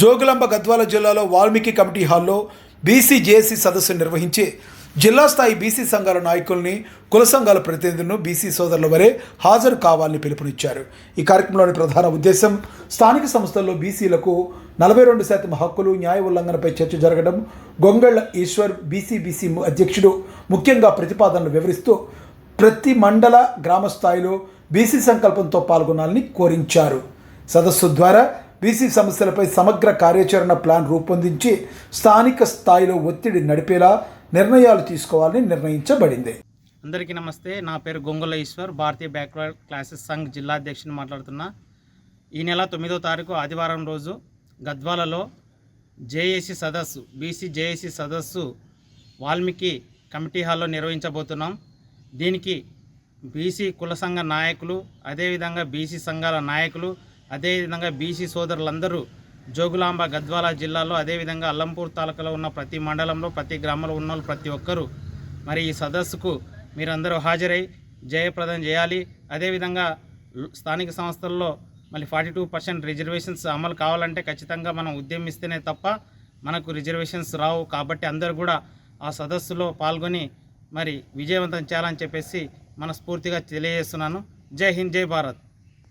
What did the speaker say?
జోగులాంబ గద్వాల జిల్లాలో వాల్మీకి కమిటీ హాల్లో BC JAC సదస్సు నిర్వహించి జిల్లా స్థాయి బీసీ సంఘాల నాయకుల్ని కుల సంఘాల ప్రతినిధులను బీసీ సోదరుల వరే హాజరు కావాలని పిలుపునిచ్చారు. ఈ కార్యక్రమంలోని ప్రధాన ఉద్దేశం స్థానిక సంస్థల్లో బీసీలకు నలభై రెండు శాతం హక్కులు న్యాయ ఉల్లంఘనపై చర్చ జరగడం గొంగళ్ళ ఈశ్వర్ బీసీ బీసీ అధ్యక్షుడు ముఖ్యంగా ప్రతిపాదనలు వివరిస్తూ ప్రతి మండల గ్రామ స్థాయిలో బీసీ సంకల్పంతో పాల్గొనాలని కోరించారు. సదస్సు ద్వారా బీసీ సమస్యలపై సమగ్ర కార్యాచరణ ప్లాన్ రూపొందించి స్థానిక స్థాయిలో ఒత్తిడి నడిపేలా నిర్ణయాలు తీసుకోవాలని నిర్ణయించబడింది. అందరికీ నమస్తే. నా పేరు గొంగల ఈశ్వర్. భారతీయ బ్యాక్వర్డ్ క్లాసెస్ సంఘ్ జిల్లా అధ్యక్షుని మాట్లాడుతున్నా. ఈ నెల తొమ్మిదో తారీఖు ఆదివారం రోజు గద్వాలలో జేఏసీ సదస్సు బీసీ జేఏసీ సదస్సు వాల్మీకి కమిటీ హాల్లో నిర్వహించబోతున్నాం. దీనికి బీసీ కుల సంఘ నాయకులు అదేవిధంగా బీసీ సంఘాల నాయకులు అదేవిధంగా బీసీ సోదరులందరూ జోగులాంబ గద్వాల జిల్లాలో అదేవిధంగా అల్లంపూర్ తాలూకాలో ఉన్న ప్రతి మండలంలో ప్రతి గ్రామంలో ఉన్న వాళ్ళు ప్రతి ఒక్కరూ మరి ఈ సదస్సుకు మీరందరూ హాజరై జయప్రదం చేయాలి. అదేవిధంగా స్థానిక సంస్థల్లో మళ్ళీ ఫార్టీ టూ పర్సెంట్ రిజర్వేషన్స్ అమలు కావాలంటే ఖచ్చితంగా మనం ఉద్యమిస్తేనే తప్ప మనకు రిజర్వేషన్స్ రావు కాబట్టి అందరూ కూడా ఆ సదస్సులో పాల్గొని మరి విజయవంతం చేయాలని చెప్పేసి మనస్ఫూర్తిగా తెలియజేస్తున్నాను. జై హింద్ జై భారత్.